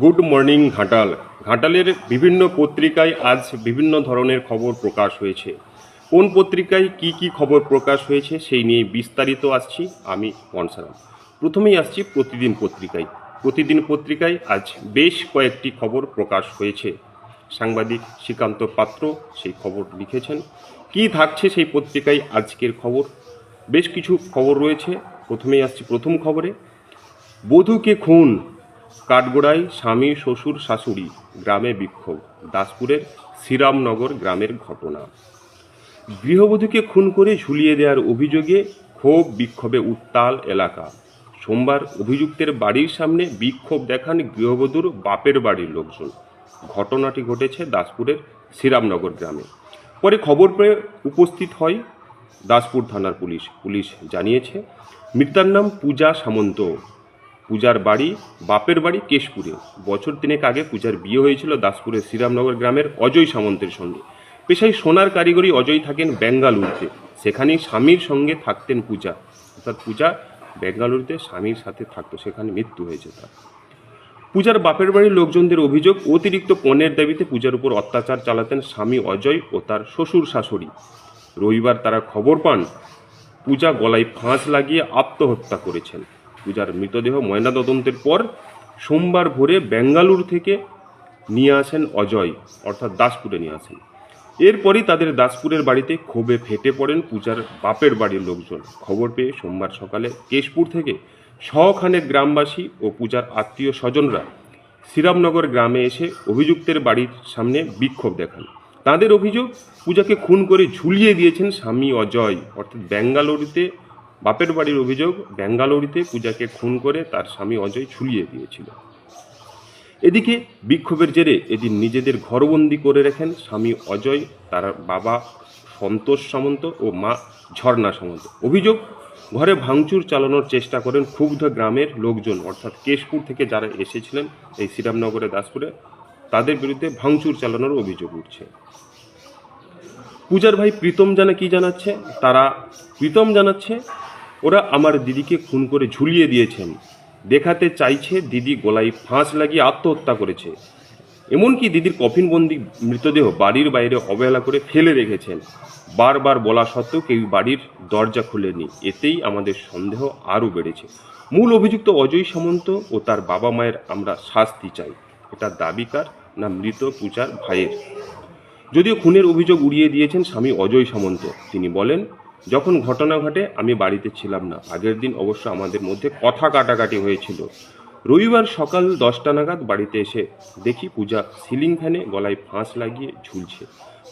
Good morning Ghatal. ঘাটালের বিভিন্ন পত্রিকায় আজ বিভিন্ন ধরনের খবর প্রকাশ হয়েছে। কোন পত্রিকায় কি কি খবর প্রকাশ হয়েছে সেই নিয়ে বিস্তারিত আসছি আমি পনসারাম প্রথমেই আসছি প্রতিদিন পত্রিকায়। প্রতিদিন পত্রিকায় আজ বেশ কয়েকটি খবর প্রকাশ হয়েছে। সাংবাদিক শ্রীকান্ত পাত্র সেই খবর লিখেছেন। কি থাকছে সেই পত্রিকায় আজকের খবর? বেশ কিছু খবর রয়েছে। প্রথমেই আসছি প্রথম খবরে। বধূকে খুন। কাঠগোড়ায় স্বামী, শ্বশুর, শাশুড়ি, গ্রামে বিক্ষোভ, দাসপুরের শ্রীরামনগর গ্রামের ঘটনা। গৃহবধূকে খুন করে ঝুলিয়ে দেওয়ার অভিযোগে ক্ষোভ বিক্ষোভে উত্তাল এলাকা। সোমবার অভিযুক্তের বাড়ির সামনে বিক্ষোভ দেখান গৃহবধূর বাপের বাড়ির লোকজন। ঘটনাটি ঘটেছে দাসপুরের শ্রীরামনগর গ্রামে। পরে খবর পেয়ে উপস্থিত হয় দাসপুর থানার পুলিশ। পুলিশ জানিয়েছে, মৃতার নাম পূজা সামন্ত। পূজার বাড়ি, বাপের বাড়ি কেশপুরে বছর তিনেক আগে পূজার বিয়ে হয়েছিল দাসপুরের শ্রীরামনগর গ্রামের অজয় সামন্তের সঙ্গে। পেশায় সোনার কারিগরি অজয় থাকেন বেঙ্গালুরুতে। সেখানেই স্বামীর সঙ্গে থাকতেন পূজা। অর্থাৎ পূজা বেঙ্গালুরুতে স্বামীর সাথে থাকতো, সেখানে মৃত্যু হয়েছে তার। পূজার বাপের বাড়ির লোকজনদের অভিযোগ, অতিরিক্ত পণের দাবিতে পূজার উপর অত্যাচার চালাতেন স্বামী অজয় ও তার শ্বশুর শাশুড়ি। রবিবার তারা খবর পান, পূজা গলায় ফাঁস লাগিয়ে আত্মহত্যা করেছেন। পূজার মৃতদেহ ময়নাতদন্তের পর সোমবার ভোরে বেঙ্গালুর থেকে নিয়ে আসেন অজয়, অর্থাৎ দাসপুরে নিয়ে আসেন। এরপরই তাদের দাসপুরের বাড়িতে ক্ষোভে ফেটে পড়েন পূজার বাপের বাড়ির লোকজন। খবর পেয়ে সোমবার সকালে কেশপুর থেকে শখানেক গ্রামবাসী ও পূজার আত্মীয় স্বজনরা শ্রীরামনগর গ্রামে এসে অভিযুক্তের বাড়ির সামনে বিক্ষোভ দেখান। তাদের অভিযোগ, পূজাকে খুন করে ঝুলিয়ে দিয়েছেন স্বামী অজয়, অর্থাৎ বেঙ্গালুরুতে বাপের বাড়ির অভিযোগ বেঙ্গালুরুতে পূজাকে খুন করে তার স্বামী অজয় ঝুলিয়ে দিয়েছিল। এদিকে বিক্ষোভের জেরে এদিন নিজেদের ঘরবন্দি করে রাখেন স্বামী অজয়, তার বাবা সন্তোষ সামন্ত ও মা ঝর্ণা সামন্ত। অভিযোগ, ঘরে ভাঙচুর চালানোর চেষ্টা করেন ক্ষুব্ধ গ্রামের লোকজন, অর্থাৎ কেশপুর থেকে যারা এসেছিলেন এই শ্রীরামনগরে দাসপুরে, তাদের বিরুদ্ধে ভাঙচুর চালানোর অভিযোগ উঠছে। পূজার ভাই প্রীতম জানা কি জানাচ্ছে? তারা প্রীতম জানাচ্ছে ওরা আমার দিদিকে খুন করে ঝুলিয়ে দিয়েছেন। দেখাতে চাইছে দিদি গলায় ফাঁস লাগিয়ে আত্মহত্যা করেছে। এমনকি দিদির কফিনবন্দি মৃতদেহ বাড়ির বাইরে অবহেলা করে ফেলে রেখেছেন। বারবার বলা সত্ত্বেও কেউ বাড়ির দরজা খুলেনি। এতেই আমাদের সন্দেহ আরও বেড়েছে। মূল অভিযুক্ত অজয় সামন্ত ও তার বাবা মায়ের আমরা শাস্তি চাই। এটা দাবিকার না মৃত পূজার ভাইয়ের? যদিও খুনের অভিযোগ উড়িয়ে দিয়েছেন স্বামী অজয় সামন্ত। তিনি বলেন যখন ঘটনা ঘটে, আমি বাড়িতে ছিলাম না। আগের দিন অবশ্য আমাদের মধ্যে কথা কাটাকাটি হয়েছিল। রবিবার সকাল দশটা নাগাদ বাড়িতে এসে দেখি পূজা সিলিং ফ্যানে গলায় ফাঁস লাগিয়ে ঝুলছে।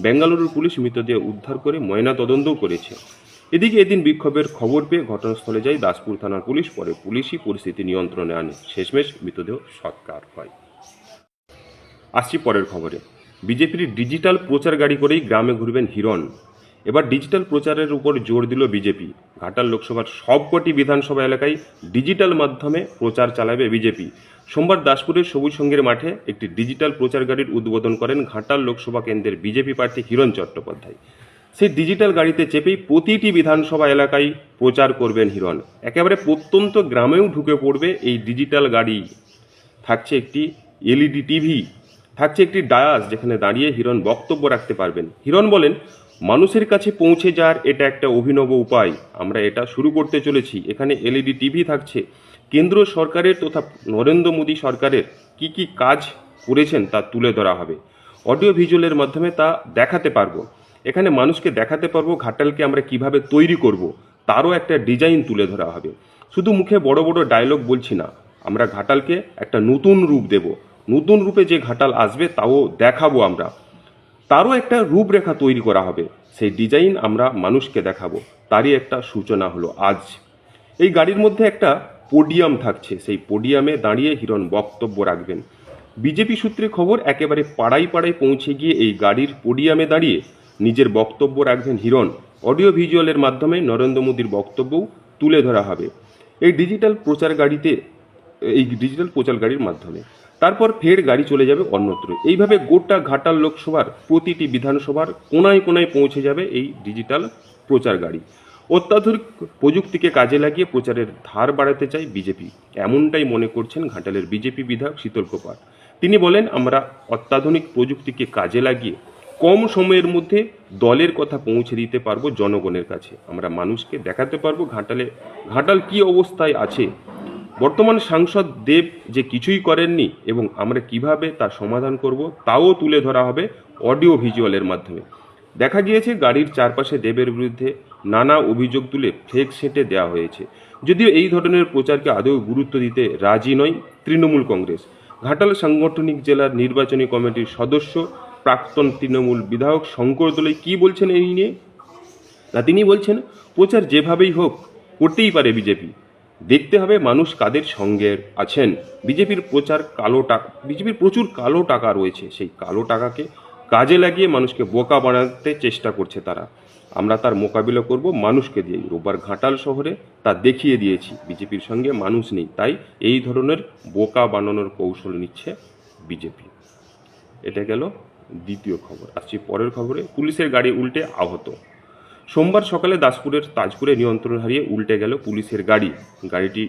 বেঙ্গালুরুর পুলিশ মৃতদেহ উদ্ধার করে ময়না তদন্তও করেছে। এদিকে এদিন বিক্ষোভের খবর পেয়ে ঘটনাস্থলে যায় দাসপুর থানার পুলিশ, পরে পুলিশই পরিস্থিতি নিয়ন্ত্রণে আনে। শেষমেশ মৃতদেহ সৎকার হয়। আসছি পরের খবরে। বিজেপির ডিজিটাল প্রচার গাড়ি করেই গ্রামে ঘুরবেন হিরণ। এবার ডিজিটাল প্রচারের উপর জোর দিল বিজেপি। ঘাটাল লোকসভার সবকটি বিধানসভা এলাকায় ডিজিটাল মাধ্যমে প্রচার চালাবে বিজেপি। সোমবার দাসপুরের সবুজ সঙ্গের মাঠে একটি ডিজিটাল প্রচার গাড়ির উদ্বোধন করেন ঘাটাল লোকসভা কেন্দ্রের বিজেপি প্রার্থী হিরণ চট্টোপাধ্যায়। সেই ডিজিটাল গাড়িতে চেপেই প্রতিটি বিধানসভা এলাকায় প্রচার করবেন হিরণ। একেবারে প্রত্যন্ত গ্রামেও ঢুকে পড়বে এই ডিজিটাল গাড়ি। থাকছে একটি এলইডি টিভি, থাকছে একটি ডায়াস যেখানে দাঁড়িয়ে হিরণ বক্তব্য রাখতে পারবেন। হিরণ বলেন মানুষের কাছে পৌঁছে যাওয়ার এটা একটা অভিনব উপায়। আমরা এটা শুরু করতে চলেছি। এখানে এলইডি টিভি থাকছে। কেন্দ্র সরকারের তথা নরেন্দ্র মোদী সরকারের কি কি কাজ করেছেন তা তুলে ধরা হবে। অডিও ভিজুয়ালের মাধ্যমে তা দেখাতে পারব। এখানে মানুষকে দেখাতে পারব ঘাটালকে আমরা কীভাবে তৈরি করব, তারও একটা ডিজাইন তুলে ধরা হবে। শুধু মুখে বড় বড় ডায়লগ বলছি না, আমরা ঘাটালকে একটা নতুন রূপ দেব। নতুন রূপে যে ঘাটাল আসবে, তাও দেখাবো আমরা। তারও একটা রূপরেখা তৈরি করা হবে। সেই ডিজাইন আমরা মানুষকে দেখাবো। তারই একটা সূচনা হলো আজ। এই গাড়ির মধ্যে একটা পোডিয়াম থাকছে। সেই পোডিয়ামে দাঁড়িয়ে হিরণ বক্তব্য রাখবেন। বিজেপি সূত্রে খবর, একেবারে পাড়ায় পাড়ায় পৌঁছে গিয়ে এই গাড়ির পোডিয়ামে দাঁড়িয়ে নিজের বক্তব্য রাখবেন হিরণ। অডিও ভিজুয়ালের মাধ্যমে নরেন্দ্র মোদীর বক্তব্যও তুলে ধরা হবে। এই ডিজিটাল প্রচার গাড়িতে, এই ডিজিটাল প্রচার গাড়ির মাধ্যমে। তারপর ফের গাড়ি চলে যাবে অন্যত্র। এইভাবে গোটা ঘাটাল লোকসভার প্রতিটি বিধানসভার কোনায় কোনায় পৌঁছে যাবে এই ডিজিটাল প্রচার গাড়ি। অত্যাধুনিক প্রযুক্তিকে কাজে লাগিয়ে প্রচারের ধার বাড়াতে চায় বিজেপি। এমনটাই মনে করছেন ঘাটালের বিজেপি বিধায়ক শীতল কোপার তিনি বলেন, আমরা অত্যাধুনিক প্রযুক্তিকে কাজে লাগিয়ে কম সময়ের মধ্যে দলের কথা পৌঁছে দিতে পারব জনগণের কাছে। আমরা মানুষকে দেখাতে পারব ঘাটালে, ঘাটাল কি অবস্থায় আছে বর্তমান সাংসদ দেব যে কিছুই করেননি এবং আমরা কীভাবে তার সমাধান করব, তাও তুলে ধরা হবে অডিও ভিজুয়ালের মাধ্যমে। দেখা গিয়েছে গাড়ির চারপাশে দেবের বিরুদ্ধে নানা অভিযোগ তুলে ফ্লেক সেটে দেওয়া হয়েছে। যদিও এই ধরনের প্রচারকে আদৌ গুরুত্ব দিতে রাজি নয় তৃণমূল কংগ্রেস। ঘাটাল সাংগঠনিক জেলার নির্বাচনী কমিটির সদস্য প্রাক্তন তৃণমূল বিধায়ক শঙ্কর দোলাই কী বলছেন এই নিয়ে? না, তিনি বলছেন, প্রচার যেভাবেই হোক, করতেই পারে বিজেপি। দেখতে হবে মানুষ কাদের সঙ্গে আছেন। বিজেপির প্রচার কালো টাকা বিজেপির প্রচুর কালো টাকা রয়েছে। সেই কালো টাকাকে কাজে লাগিয়ে মানুষকে বোকা বানাতে চেষ্টা করছে তারা। আমরা তার মোকাবিলা করব, মানুষকে দিয়েই রোববার ঘাটাল শহরে তা দেখিয়ে দিয়েছি। বিজেপির সঙ্গে মানুষ নেই, তাই এই ধরনের বোকা বানানোর কৌশল নিচ্ছে বিজেপি। এটা গেল দ্বিতীয় খবর। আসছি পরের খবরে। পুলিশের গাড়ি উল্টে আহত। সোমবার সকালে দাসপুরের তাজপুরে নিয়ন্ত্রণ হারিয়ে উল্টে গেল পুলিশের গাড়ি। গাড়িটি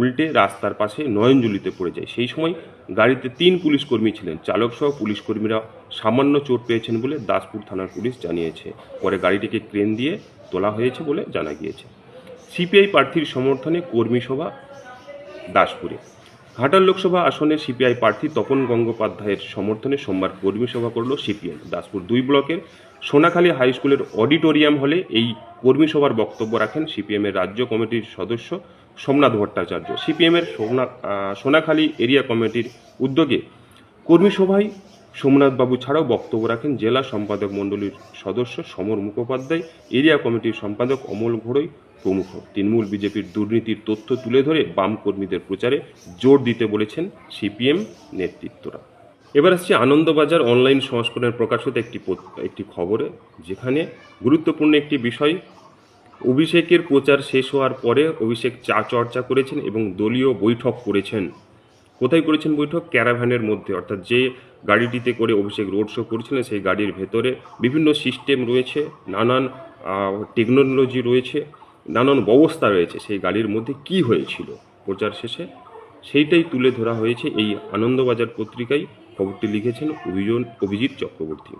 উল্টে রাস্তার পাশে নয়নজলিতে পড়ে যায়। সেই সময় গাড়িতে তিন পুলিশ কর্মী ছিলেন। চালক সহ পুলিশ কর্মীরা সামান্য চোট পেয়েছেন বলে দাসপুর থানার পুলিশ জানিয়েছে। পরে গাড়িটিকে ক্রেন দিয়ে তোলা হয়েছে বলে জানা গিয়েছে। সিপিআই প্রার্থীর সমর্থনে কর্মী সভা দাসপুরে। ঘাটাল লোকসভা আসনে সিপিআই প্রার্থী তপন গঙ্গোপাধ্যায়ের সমর্থনে সোমবার কর্মী সভা করল সিপিআই দাসপুর দুই ব্লকের সোনাখালী হাই স্কুলের অডিটোরিয়াম হলে এই কর্মী সভার বক্তব্য রাখেন সিপিএমের রাজ্য কমিটির সদস্য সোমনাথ ভট্টাচার্য। সিপিএমের সোনা সোনাখালী এরিয়া কমিটির উদ্যোগে কর্মী সভায় সোমনাথবাবু ছাড়াও বক্তব্য রাখেন জেলা সম্পাদক মণ্ডলীর সদস্য সমর মুখোপাধ্যায়, এরিয়া কমিটির সম্পাদক অমল ঘোড়ই প্রমুখ। তৃণমূল বিজেপির দুর্নীতির তথ্য তুলে ধরে বাম কর্মীদের প্রচারে জোর দিতে বলেছেন সিপিএম নেতৃত্বরা। এবার আসছে আনন্দবাজার অনলাইন সংস্করণের প্রকাশিত একটি একটি খবরে, যেখানে গুরুত্বপূর্ণ একটি বিষয়, অভিষেকের প্রচার শেষ হওয়ার পরে অভিষেক চা চর্চা করেছেন এবং দলীয় বৈঠক করেছেন। কোথায় করেছেন বৈঠক? ক্যারাভ্যানের মধ্যে। অর্থাৎ যে গাড়িটিতে করে অভিষেক রোড শো করছিলেন, সেই গাড়ির ভেতরে বিভিন্ন সিস্টেম রয়েছে, নানান টেকনোলজি রয়েছে। নানান ব্যবস্থা রয়েছে। সেই গাড়ির মধ্যে কি হয়েছিল? প্রচার শেষে সেইটাই তুলে ধরা হয়েছে এই আনন্দবাজার পত্রিকায়। খবরটি লিখেছেন অভিজন, অভিজিৎ চক্রবর্তী।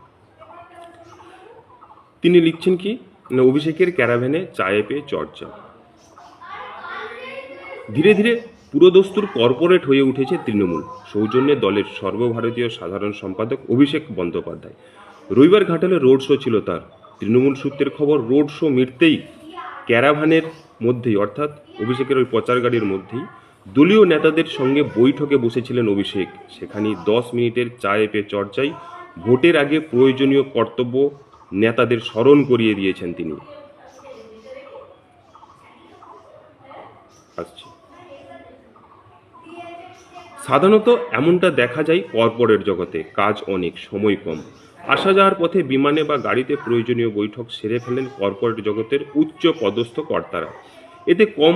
তিনি লিখছেন কি না অভিষেকের ক্যারাভ্যানে চায়ে পেয়ে চর্চা। ধীরে ধীরে পুরোদস্তুর কর্পোরেট হয়ে উঠেছে তৃণমূল। সৌজন্যে দলের সর্বভারতীয় সাধারণ সম্পাদক অভিষেক বন্দ্যোপাধ্যায়। রবিবার ঘাটালে রোড শো ছিল তার। তৃণমূল সূত্রের খবর, রোড শো মিটতেই ক্যারাভানের মধ্যেই, অর্থাৎ অভিষেকের ওই প্রচার গাড়ির মধ্যেই, দলীয় নেতাদের সঙ্গে বৈঠকে বসেছিলেন অভিষেক। সেখানেই দশ মিনিটের চায়ে পে চর্চায় ভোটের আগে প্রয়োজনীয় কর্তব্য নেতাদের স্মরণ করিয়ে দিয়েছেন তিনি। সাধারণত এমনটা দেখা যায় কর্পোরেট জগতে, কাজ অনেক, সময় কম। আসা যাওয়ার পথে বিমানে বা গাড়িতে প্রয়োজনীয় বৈঠক সেরে ফেলেন কর্পোরেট জগতের উচ্চ পদস্থ কর্তারা। এতে কম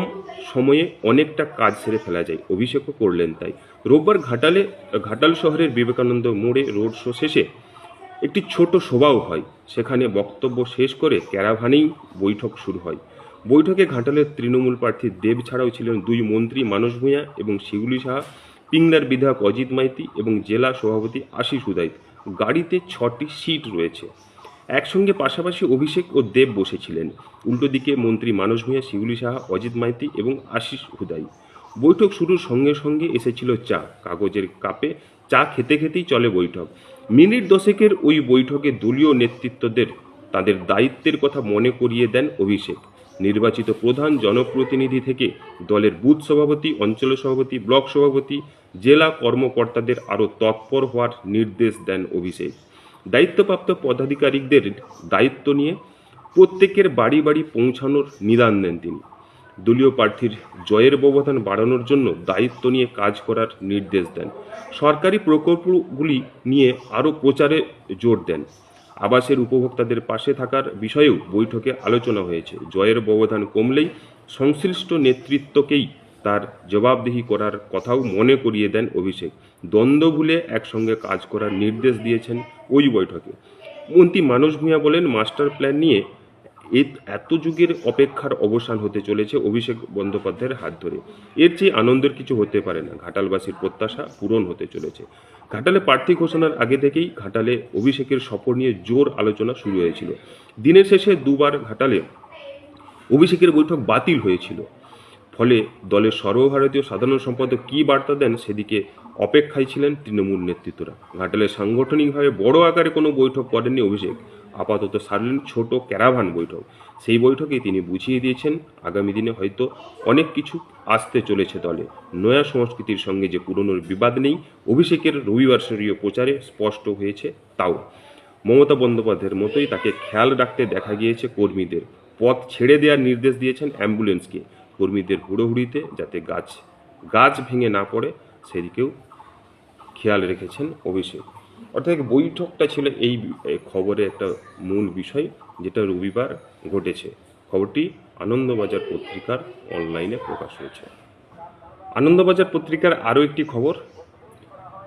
সময়ে অনেকটা কাজ সেরে ফেলা যায়, অভিষেকও করলেন তাই। রোববার ঘাটালে, ঘাটাল শহরের বিবেকানন্দ মোড়ে রোড শো শেষে একটি ছোট সভাও হয়। সেখানে বক্তব্য শেষ করে ক্যারাভানেই বৈঠক শুরু হয়। বৈঠকে ঘাটালের তৃণমূল প্রার্থী দেব ছাড়াও ছিলেন দুই মন্ত্রী মানস ভূঁইয়া এবং শিউলি সাহা, পিংলার বিধায়ক অজিত মাইতি এবং জেলা সভাপতি আশিস উদাইত। গাড়িতে ছটি সিট রয়েছে। একসঙ্গে পাশাপাশি অভিষেক ও দেব বসেছিলেন। উল্টো দিকে মন্ত্রী মানস ভূঁইয়া শিউলি সাহা, অজিত মাইতি এবং আশিস হুদাই। বৈঠক শুরুর সঙ্গে সঙ্গে এসেছিল চা, কাগজের কাপে চা খেতে খেতেই চলে বৈঠক। মিনিট দশেকের ওই বৈঠকে দলীয় নেতৃত্বদের তাদের দায়িত্বের কথা মনে করিয়ে দেন অভিষেক। নির্বাচিত প্রধান জনপ্রতিনিধি থেকে দলের বুথ সভাপতি, অঞ্চল সভাপতি, ব্লক সভাপতি জেলা কর্মকর্তাদের আরও তৎপর হওয়ার নির্দেশ দেন অভিষেক। দায়িত্বপ্রাপ্ত পদাধিকারিকদের দায়িত্ব নিয়ে প্রত্যেকের বাড়ি বাড়ি পৌঁছানোর নিদান দেন তিনি। দলীয় প্রার্থীর জয়ের ব্যবধান বাড়ানোর জন্য দায়িত্ব নিয়ে কাজ করার নির্দেশ দেন। সরকারি প্রকল্পগুলি নিয়ে আরও প্রচারে জোর দেন। আবাসের উপভোক্তাদের পাশে থাকার বিষয়েও বৈঠকে আলোচনা হয়েছে। জয়ের ব্যবধান কমলেই সংশ্লিষ্ট নেতৃত্বকেই তার জবাবদিহি করার কথাও মনে করিয়ে দেন অভিষেক। দ্বন্দ্ব ভুলে একসঙ্গে কাজ করার নির্দেশ দিয়েছেন ওই বৈঠকে। মন্ত্রী মানস ভূঁইয়া বলেন, মাস্টার প্ল্যান নিয়ে এত যুগের অপেক্ষার অবসান হতে চলেছে অভিষেক বন্দ্যোপাধ্যায়ের হাত ধরে। এর চেয়ে আনন্দের কিছু হতে পারে না। ঘাটালবাসীর প্রত্যাশা পূরণ হতে চলেছে। ঘাটালে প্রার্থী ঘোষণার আগে থেকেই ঘাটালে অভিষেকের সফর নিয়ে জোর আলোচনা শুরু হয়েছিল। দিনের শেষে দুবার ঘাটালে অভিষেকের বৈঠক বাতিল হয়েছিল। ফলে দলের সর্বভারতীয় সাধারণ সম্পাদক কী বার্তা দেন সেদিকে অপেক্ষায় ছিলেন তৃণমূল নেতৃত্বরা। ঘাটালে সাংগঠনিকভাবে বড় আকারে কোনো বৈঠক করেননি অভিষেক। আপাতত সারলেন ছোট ক্যারাভান বৈঠক। সেই বৈঠকে তিনি বুঝিয়ে দিয়েছেন, আগামী দিনে হয়তো অনেক কিছু আসতে চলেছে দলে। নয়া সংস্কৃতির সঙ্গে যে পুরনোর বিবাদ নেই, অভিষেকের রবিবার রবিবারসরীয় প্রচারে স্পষ্ট হয়েছে তাও। মমতা বন্দ্যোপাধ্যায়ের মতোই তাকে খেয়াল রাখতে দেখা গিয়েছে কর্মীদের। পথ ছেড়ে দেওয়ার নির্দেশ দিয়েছেন অ্যাম্বুলেন্সকে। কর্মীদের হুড়োহুড়িতে যাতে গাছ গাছ ভেঙে না পড়ে, সেদিকেও খেয়াল রেখেছেন অভিষেক। অর্থাৎ বৈঠকটা ছিল এই এই খবরে একটা মূল বিষয়, যেটা রবিবার ঘটেছে। খবরটি আনন্দবাজার পত্রিকার অনলাইনে প্রকাশ হয়েছে। আনন্দবাজার পত্রিকার আরও একটি খবর,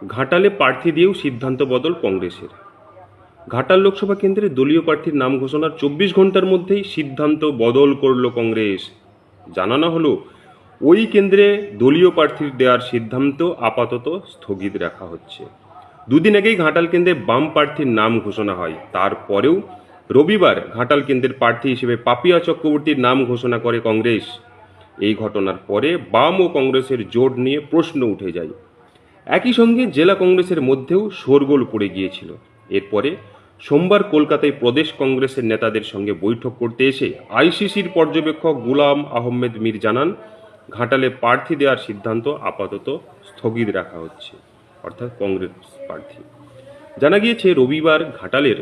ঘাটালে প্রার্থী দিয়েও সিদ্ধান্ত বদল কংগ্রেসের। ঘাটাল লোকসভা কেন্দ্রে দলীয় প্রার্থীর নাম ঘোষণার চব্বিশ ঘণ্টার মধ্যেই সিদ্ধান্ত বদল করল কংগ্রেস। জানানো হলো, ওই কেন্দ্রে দলীয় প্রার্থীর দেওয়ার সিদ্ধান্ত আপাতত স্থগিত রাখা হচ্ছে। দুদিন আগেই ঘাটাল কেন্দ্রে বাম প্রার্থীর নাম ঘোষণা হয়। তারপরেও রবিবার ঘাটাল কেন্দ্রের প্রার্থী হিসেবে পাপিয়া চক্রবর্তীর নাম ঘোষণা করে কংগ্রেস। এই ঘটনার পরে বাম ও কংগ্রেসের জোট নিয়ে প্রশ্ন উঠে যায়। একই সঙ্গে জেলা কংগ্রেসের মধ্যেও শোরগোল পড়ে গিয়েছিল। এরপরে সোমবার কলকাতায় প্রদেশ কংগ্রেসের নেতাদের সঙ্গে বৈঠক করতে এসে আইসিসির পর্যবেক্ষক গুলাম আহমেদ মীর জানান, ঘাটালে প্রার্থী দেওয়ার সিদ্ধান্ত আপাতত স্থগিত রাখা হচ্ছে, অর্থাৎ কংগ্রেস প্রার্থী। জানা গিয়েছে, রবিবার ঘাটালের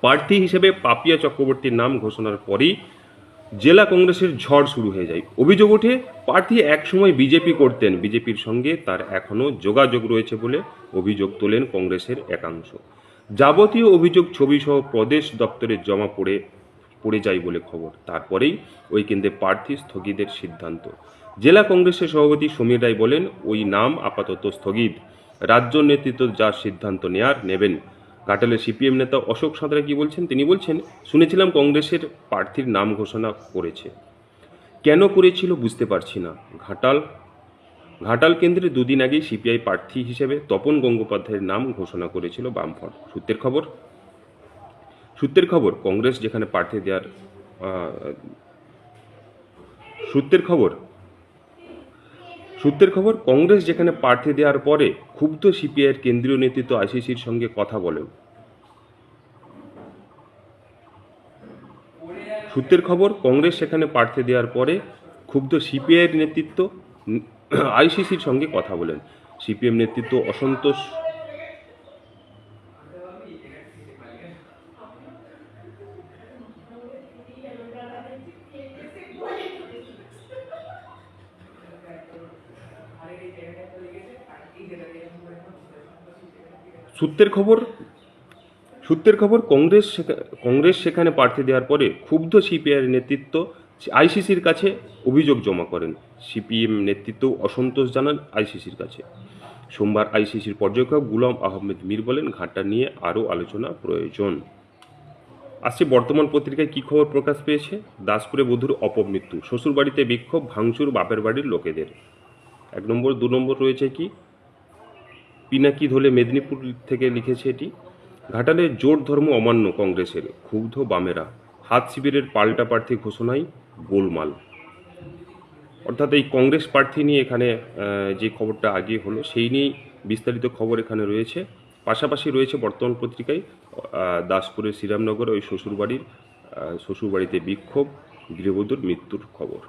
প্রার্থী হিসেবে পাপিয়া চক্রবর্তীর নাম ঘোষণার পরই জেলা কংগ্রেসের ঝড় শুরু হয়ে যায়। অভিযোগ ওঠে, প্রার্থী একসময় বিজেপি করতেন, বিজেপির সঙ্গে তার এখনও যোগাযোগ রয়েছে বলে অভিযোগ তোলেন কংগ্রেসের একাংশ। যাবতীয় অভিযোগ ছবিসহ প্রদেশ দপ্তরে জমা পড়ে পড়ে যায় বলে খবর। তারপরেই ওই কেন্দ্রে প্রার্থী স্থগিতের সিদ্ধান্ত। জেলা কংগ্রেসের সভাপতি সমীর রায় বলেন, ওই নাম আপাতত স্থগিত। রাজ্য নেতৃত্ব যা সিদ্ধান্ত নেয়ার নেবেন। ঘাটালের সিপিএম নেতা অশোক সাঁতরা কি বলছেন? তিনি বলছেন, শুনেছিলাম কংগ্রেসের প্রার্থীর নাম ঘোষণা করেছে। কেন করেছিল বুঝতে পারছি না। ঘাটাল ঘাটাল কেন্দ্রে দুদিন আগেই সিপিআই প্রার্থী হিসেবে তপন গঙ্গোপাধ্যায়ের নাম ঘোষণা করেছিল বামফ্রন্ট। সূত্রের খবর? সূত্রের খবর, কংগ্রেস যেখানে প্রার্থী দেওয়ার সূত্রের খবর সূত্রের খবর, কংগ্রেস যেখানে প্রার্থী দেওয়ার পরে ক্ষুব্ধ সিপিআইয়ের কেন্দ্রীয় নেতৃত্ব আইসিসির সঙ্গে কথা বলেন সূত্রের খবর, কংগ্রেস সেখানে প্রার্থী দেওয়ার পরে ক্ষুব্ধ সিপিআইয়ের নেতৃত্ব আইসিসির সঙ্গে কথা বলেন। সিপিএম নেতৃত্ব অসন্তোষ সূত্রের খবর সূত্রের খবর, কংগ্রেস কংগ্রেস সেখানে প্রার্থী দেওয়ার পরে ক্ষুব্ধ সিপিআইয়ের নেতৃত্ব আইসিসির কাছে অভিযোগ জমা করেন। সিপিএম নেতৃত্ব অসন্তোষ জানান আইসিসির কাছে। সোমবার আইসিসির পর্যবেক্ষক গুলাম আহমেদ মীর বলেন ঘাটটা নিয়ে আরও আলোচনা প্রয়োজন। আসছে বর্তমান পত্রিকায় কী খবর প্রকাশ পেয়েছে? দাসপুরে বধূর অপমৃত্যু শ্বশুরবাড়িতে বিক্ষোভ, ভাঙচুর বাপের বাড়ির লোকেদের। এক নম্বর, দু নম্বর রয়েছে কি? পিনাকি ধলে মেদিনীপুর থেকে লিখেছে এটি, ঘাটালে জোট ধর্ম অমান্য কংগ্রেসের, ক্ষুব্ধ বামেরা। হাত শিবিরের পাল্টা প্রার্থী ঘোষণায় গোলমাল। অর্থাৎ এই কংগ্রেস প্রার্থী নিয়ে এখানে যে খবরটা আগে হলো, সেই নিয়েই বিস্তারিত খবর এখানে রয়েছে। পাশাপাশি রয়েছে বর্তমান পত্রিকায় দাসপুরের শ্রীরামনগর ওই শ্বশুরবাড়ির শ্বশুরবাড়িতে বিক্ষোভ, গৃহবধূর মৃত্যুর খবর।